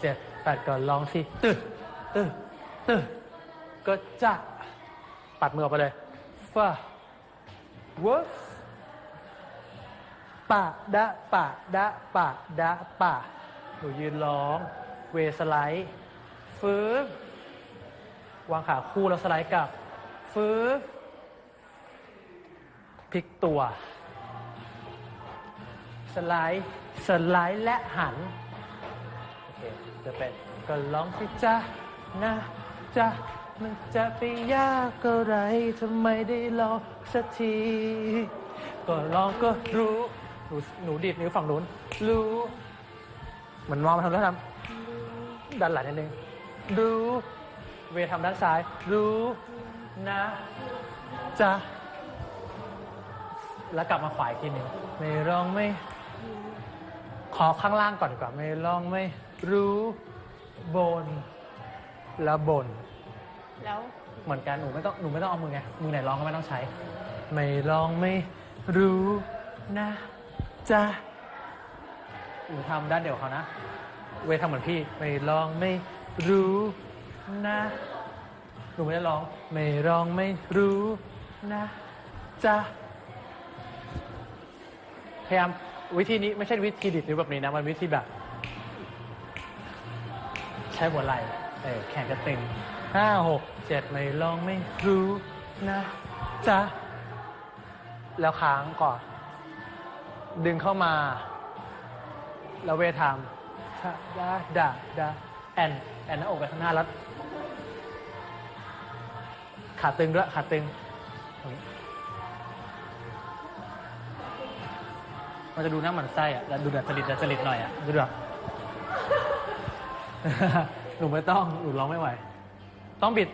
เจ็ดแปดก่อนลองสิตึ๊ดตึ๊ดตึ๊ดก็จะปัดมือออกไปเลยฟ้าเวิร์ปะดะปะดะปะดะปะหนูยืนร้อง เวสไลด์ฟื้นวางขาคู่แล้วสไลด์กลับฟื้นพลิกตัว สไลด์ สไลด์และหัน จะเป็น ก็ลองสิจ้านะจ้ามันจะไปยากอะไรทำไมได้ลองสักที ก็ลองก็รู้ หนูหนูดีดนิ้วฝั่งนู้น รู้เหมือนมองมาทำแล้วทำด้านหลังนิดนึง รู้ เวทำด้านซ้าย รู้นะจ้าแล้วกลับมาขวาอีกทีหนึงไม่ลองไม่ ขอข้างล่างก่อนดีกว่าไม่ลองไม่รู้บนแล้วบน แล้วเหมือนกันหนูไม่ต้องหนูไม่ต้องเอามือไงมือไหนร้องก็ไม่ต้องใช้ ไม่ลองไม่รู้นะจ้าหนูทำด้านเดียวกับเขานะ เวททำเหมือนพี่ ไม่ลองไม่รู้นะหนูไม่ได้ร้อง ไม่ลองไม่รู้นะจ้าพยายาม วิธีนี้ไม่ใช่วิธีดิดนิ้วแบบนี้นะ มันวิธีแบบ ใช้หัวไหล่เออแขนจะตึงห้าหกเจ็ดไม่ลองไม่รู้นะจ๊ะแล้วค้างก่อน ดึงเข้ามา แล้วเวทามชะดาดาดาแอนแอนหน้าอกไปข้างหน้าแล้วขาตึงด้วยขาตึงตรงนี้ มันจะดูหน้าหมันไส้อะแล้วดูแบบจริตแบบจริตหน่อยอะดูแบบ หนูไม่ต้องหนูร้องไม่ไหว ต้องบิด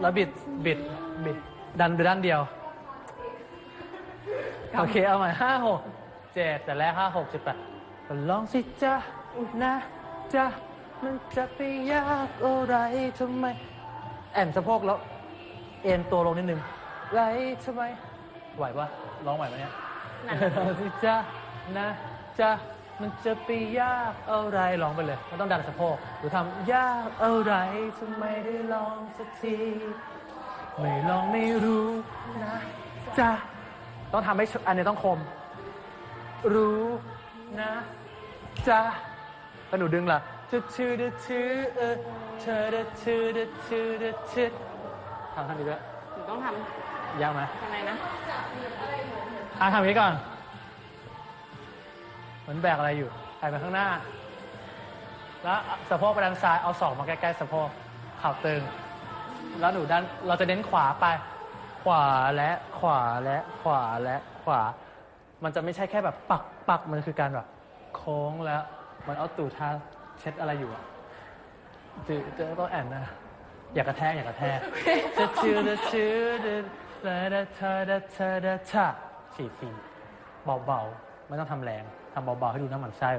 แล้วบิดบิดบิด ดันไปด้านเดียว โอเคเอาใหม่ห้าหกเจ็ดแต่แรกห้าหกเจ็ดแปดก็ลองสิจ้านะจ้ามันจะไปยากอะไรทำไม แอนสะโพกแล้ว เอ็นตัวลงนิดนึงไรทำไม ไหวปะร้องไหวไหมเนี่ย หนัก ลองสิจ้า นะจ้ามันจะไปยากอะไรลองไปเลยไม่ต้องดันสะโพกหรือทำยากอะไรทำไมได้ลองสักทีไม่ลองไม่รู้นะจ้าต้องทำให้ชอันนี้ต้องคม รู้นะจ้าแล้วหนูดึงล่ะจะชื่อเดชื่อเออเธอเดชื่อเดชื่อเดชื่อทำท่านี้ด้วยหนูต้องทยากไหมำทำไมนะอะทำอย่างนี้ก่อน เหมือนแบกอะไรอยู่ไปไปข้างหน้า แล้วสะโพกไปด้านซ้ายเอาศอกมาใกล้ๆสะโพกข่าตึง แล้วหนูด้านเราจะเน้นขวาไป ขวาและขวาและขวาและขวา มันจะไม่ใช่แค่แบบปักปักมันคือการแบบโค้งแล้ว มันเอาตูดท่าเช็ดอะไรอยู่อะจือจะต้องแอนนะ อย่ากระแทกอย่ากระแทกจะชื่อจะชื่อจะดะทะดะทะดะทะสี่สี่เบาๆ ไม่ต้องทำแรง ทำเบาๆให้ดูน้ำหมันไส้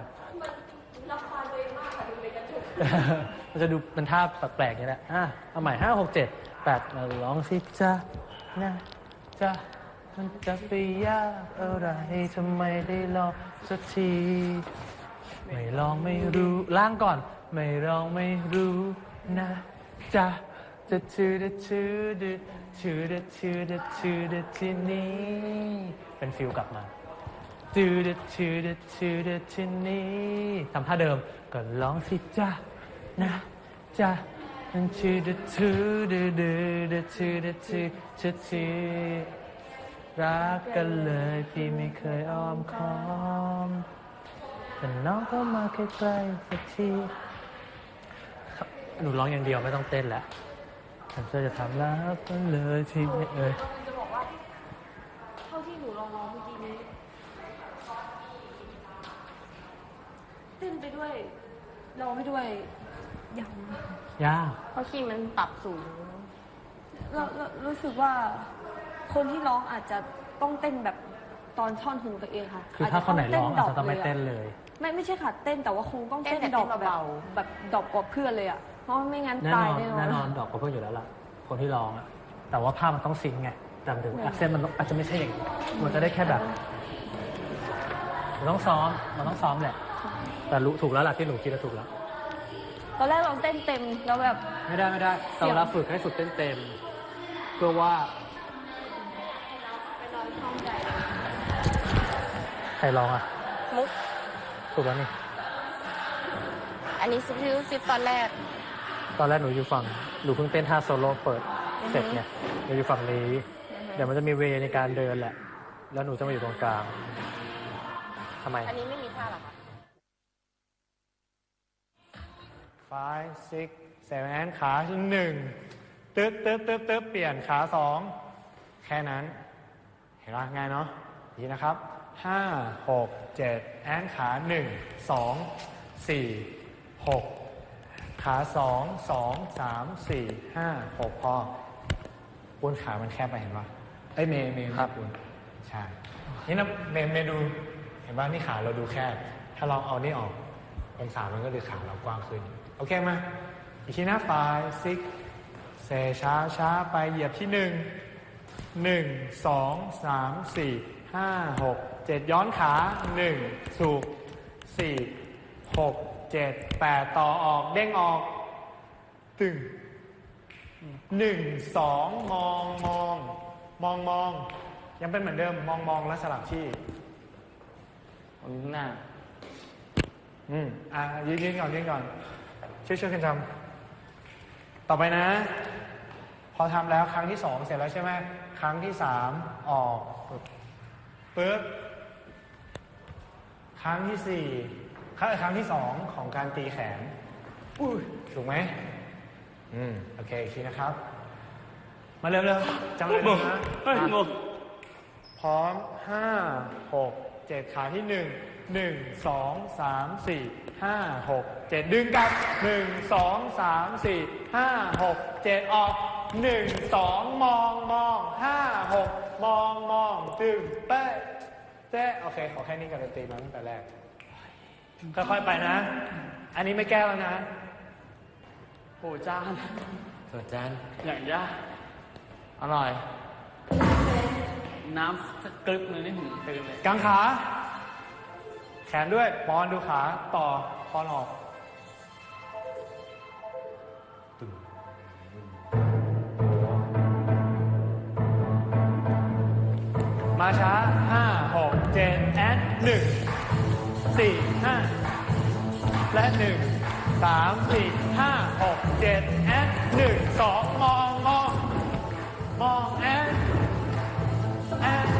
มันจะดูเป็นท่าแปลกๆอย่างนี้แหละอะเอาใหม่ห้าหกเจ็ดแปดมาลองสิจ้านะจ้ามันจะไปยากอะไรทำไมได้ลองสักที ไม่ลองไม่รู้ล้างก่อน ไม่ลองไม่รู้นะจ๊ะจะชื่อจะชื่อดชื่อจะชื่อจะชื่อจะที่นี้เป็นฟิลกลับมา ชื่อจะชื่อจะชื่อจะที่นี้ทำท่าเดิมก็ลองสิจ้ะนะจ๊ะมันชื่อจะชื่อดดชื่อจะชื่อจะชื่อรักกันเลยพี่ไม่เคยอ้อมค้อมแต่น้องก็มาใกล้ๆสักทีหนูร้องอย่างเดียวไม่ต้องเต้นแล้วฉันจะทำแล้วก็เลยที่ไม่เอ่ยวเท่าที่หนูลองร้องเมื่อกี้นี้ เต้นไปด้วยร้องไปด้วยยังยากเพราะคีย์มันปรับสูง เราเรารู้สึกว่าคนที่ร้องอาจจะต้องเต้นแบบตอนท่อนฮุกตัวเองค่ะคือถ้าคนไหนร้องอาจจะต้องไม่ดรปเต้นเลย ไม่ไม่ใช่ค่ะเต้นแต่ว่าคงต้องเต้นเต้นแต่ดรอปเต้นแบบเบา แบบดรอปกว่าเพื่อนเลยอะเพราะไม่งั้นแน่ตานยอนแน่นอน แน่นอนดอกกับเพื่อนอยู่แล้วล่ะ คนที่ร้องอะแต่ว่าภาพมันต้องซิงค์ไงจำถึงแอคเซนต์มันอาจจะไม่ใช่อย่างนี้มันจะได้แค่แบบ มันต้องซ้อม มันต้องซ้อมแหละ แต่รู้ถูกแล้วล่ะที่หนูคิดว่าถูกแล้วอนแรกลองเต้นเต็มแล้วแบบ ไม่ได้ไม่ได้แต่เวลาฝึกให้ฝึกเต้นเต็มเพื่อว่าไปลองช่องใจใครร้องอะ มุก ถูกแล้วนี่ อันนี้ซิลซิปตอนแรก ตอนแรกหนูอยู่ฝั่ง หนูเพิ่งเต้นท่าโซโล่เปิดเสร็จเนี่ย หนูอยู่ฝั่งนี้ เดี๋ยวมันจะมีเวในการเดินแหละ แล้วหนูจะมาอยู่ตรงกลาง ทำไม อันนี้ไม่มีท่าหรอคะ five six seven and ขาหนึ่งตึ๊บตึ๊บตึ๊บตึ๊บเปลี่ยนขาสองแค่นั้น เห็นไหมง่ายเนาะดีนะครับห้าหกเจ็ดแอนขาหนึ่งสองสี่หกขาสองสองสามสี่ห้าหกพอปูนขามันแคบไปเห็นปะเอ้ยเมย์เมย์ครับปูนใช่ นี่นะเมย์เมย์ดู เห็นปะนี่ขาเราดูแคบ ถ้าลองเอานี่ออกองศามันก็ดูขาเรากว้างขึ้น โอเคไหมอีกทีนะ five six เซช้าช้าไปเหยียบที่หนึ่งหนึ่งสองสามสี่ห้าหกเจ็ดย้อนขาหนึ่งสูบสี่หกเจ็ดแปดต่อออกเด้งออกตึงหนึ่งสองมองมอง มองมอง ยังเป็นเหมือนเดิมมองมองแล้วสลับที่ หน้า อืม อะยืนยืนก่อนยืนก่อน ช่วยช่วยกันทำต่อไปนะ พอทำแล้วครั้งที่สองเสร็จแล้วใช่ไหมครั้งที่สามออกปึ๊บครั้งที่สี่ครั้งครั้งที่สองของการตีแขนอุ้ยถูกไหมอืม โอเคอีกทีนะครับ มาเร็วๆจำเลยนะเฮ้ยงงพร้อมห้าหก เจ็ดขาที่หนึ่งหนึ่งสองสามสี่ห้าหกเจ็ดดึงกลับหนึ่งสองสามสี่ห้าหกเจ็ดออกหนึ่งสองมองมองห้าหกมองมองตึงเป๊ะเจ๊โอเค ขอแค่นี้กับดนตรีมาตั้งแต่แรก ค่อยๆไปนะ อันนี้ไม่แก้แล้วนะโอ้จาน ส่วนจานอย่างยากอร่อย น้ำสักกรึบเลยนี่ผมตื่นเลย กางขา แขนด้วยปอนดูขาต่อปอนออกมาช้าห้าหกเจ็ดแอนหนึ่งสี่ห้าและหนึ่งสามสี่ห้าหกเจ็ดแอนหนึ่งสองมอ แ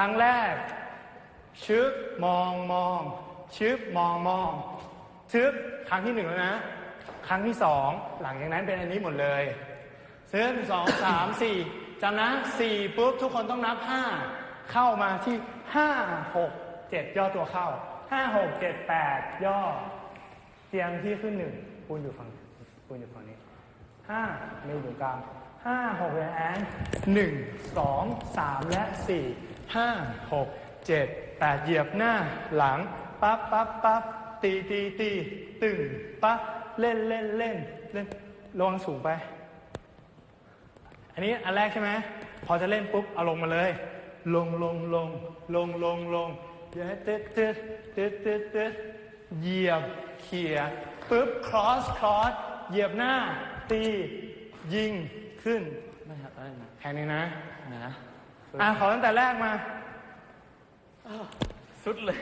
รั้งแรก ชึบมองมองชึบมองมองชึบครั้งที่หนึ่งแล้วนะ ครั้งที่สองหลังจากนั้นเป็นอันนี้หมดเลยซึ่งสองสามสี่จำนะสี่ปุ๊บทุกคนต้องนับห้าเข้ามาที่ห้าหกเจ็ดย่อตัวเข้าห้าหกเจ็ดแปดย่อ เตียมที่ขึ้นหนึ่งปูนอยู่ฝั่งปูนอยู่ฝั่งนี้ห้าเมย์อยู่กลางห้าหกและแอนหนึ่งสองสามและสี่ ห้าหกเจ็ดแปดเหยียบหน้าหลังปั๊บปั๊บปั๊บตีตีตีตึงปั๊บเล่นเล่นเล่นเล่นระวังสูงไป อันนี้อันแรกใช่ไหมพอจะเล่นปุ๊บเอาลงมาเลย ลงลงลงลงลงลงเดี๋ยวให้ตึ๊ดตึ๊ดตึ๊ดตึ๊ดตึ๊ดเหยียบเขี่ยปุ๊บ cross cross เหยียบหน้า ตี ยิงขึ้นไม่ครับอะไรนะแค่นี้นะไหนนะ อะขอตั้งแต่แรกมาสุดเลย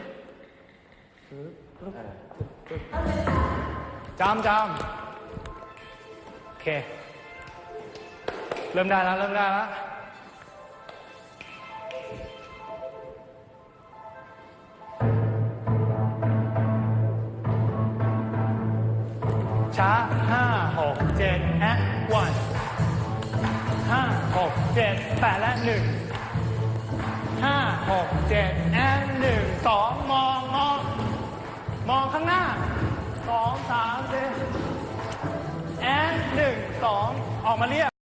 จำจำโอเค เริ่มได้แล้ว เริ่มได้แล้ว ช้าห้าหกเจ็ดแอดวันห้าหกเจ็ดแปดและหนึ่ง ห้าหกเจ็ดแอนหนึ่งสองมองมองมองข้างหน้าสองสามสี่แอนหนึ่งสองออกมาเรียก